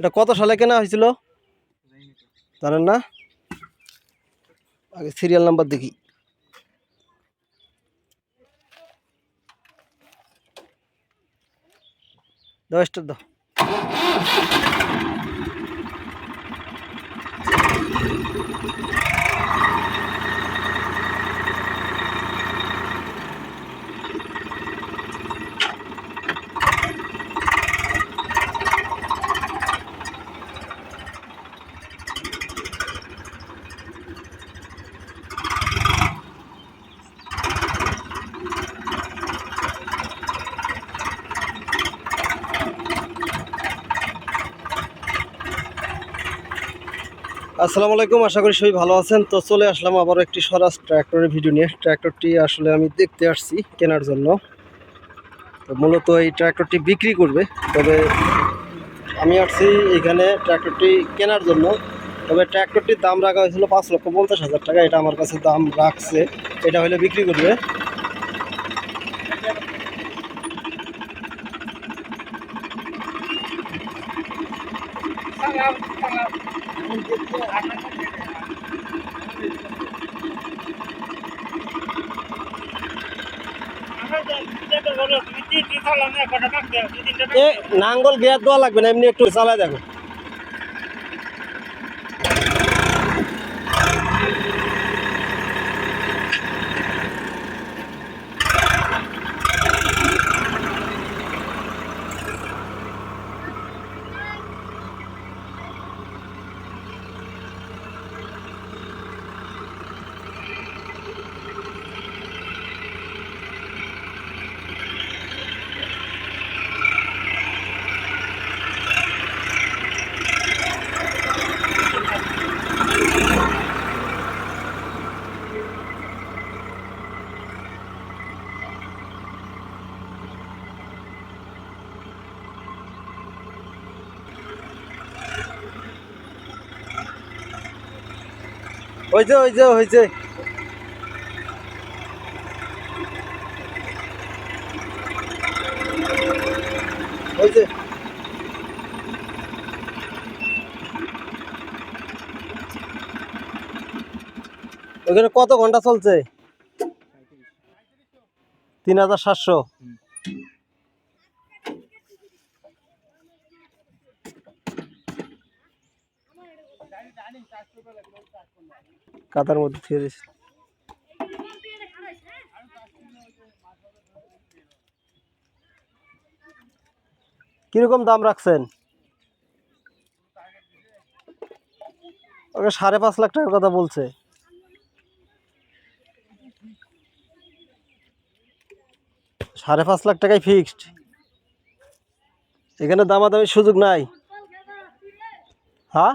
এটা কত সালে কেনা হয়েছিল? জানেন না? আগে সিরিয়াল নাম্বার দেখি। দশটা দাও। আসসালামু আলাইকুম, আশা করি সবাই ভালো আছেন। তো চলে আসলাম আবারও একটি স্বরাজ ট্র্যাক্টরের ভিডিও নিয়ে। ট্র্যাক্টরটি আসলে আমি দেখতে আসছি কেনার জন্য। তো মূলত এই ট্র্যাক্টরটি বিক্রি করবে। তবে আমি আসছি এখানে ট্র্যাক্টরটি কেনার জন্য। তবে ট্র্যাক্টরটির দাম রাখা হয়েছিল পাঁচ লক্ষ পঞ্চাশ হাজার টাকা। এটা আমার কাছে দাম রাখছে। এটা হলে বিক্রি করবে। এ নাঙ্গল গিয়ার দেওয়া লাগবে না এমনি একটু চালায় দেখো। ওই যে ওই যে ওই ওই যে ওখানে কত ঘণ্টা চলছে? তিন হাজার সাতশো। কাতার মধ্যে থিয়ে দিস কীরকম দাম রাখছেন? ওকে সাড়ে পাঁচ লাখ টাকার কথা বলছে। সাড়ে পাঁচ লাখ টাকায় ফিক্সড এখানে দামাদামির সুযোগ নাই। হ্যাঁ?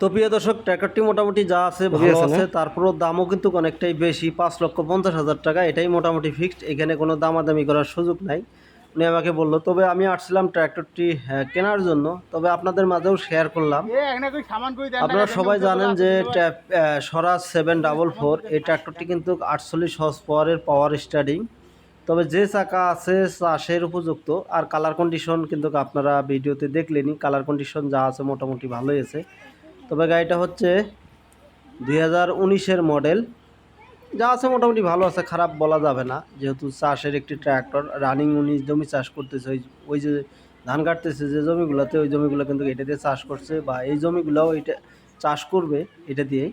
তো প্রিয় দর্শক ট্র্যাক্টরটি মোটামুটি যা আছে ভালো আছে তারপরও দামও কিন্তু অনেকটাই বেশি পাঁচ লক্ষ পঞ্চাশ হাজার টাকা এটাই মোটামুটি ফিক্সড এখানে কোনো দামাদামি করার সুযোগ নাই। উনি আমাকে বলল তবে আমি আসছিলাম ট্র্যাক্টরটি হ্যাঁ, কেনার জন্য তবে আপনাদের মাঝেও শেয়ার করলাম। আপনারা সবাই জানেন যে ট্যাপ- স্বরাজ সেভেন ডাবল ফোর এই ট্র্যাক্টরটি কিন্তু আটচল্লিশ হর্স পাওয়ারের পাওয়ার স্টার্টিং তবে যে চাকা আছে চাষের উপযুক্ত আর কালার কন্ডিশন কিন্তু আপনারা ভিডিওতে দেখলেনি কালার কন্ডিশন যা আছে মোটামুটি ভালোই আছে। তবে গাড়িটা হচ্ছে দুই হাজার উনিশের মডেল। যা আছে মোটামুটি ভালো আছে, খারাপ বলা যাবে না। যেহেতু চাষের একটি ট্র্যাক্টর রানিং উনি জমি চাষ করতেছে, ওই ওই যে ধান কাটতেছে, যে জমিগুলোতে, ওই জমিগুলো কিন্তু এটা দিয়ে চাষ করছে বা এই জমিগুলোও এটা চাষ করবে এটা দিয়েই।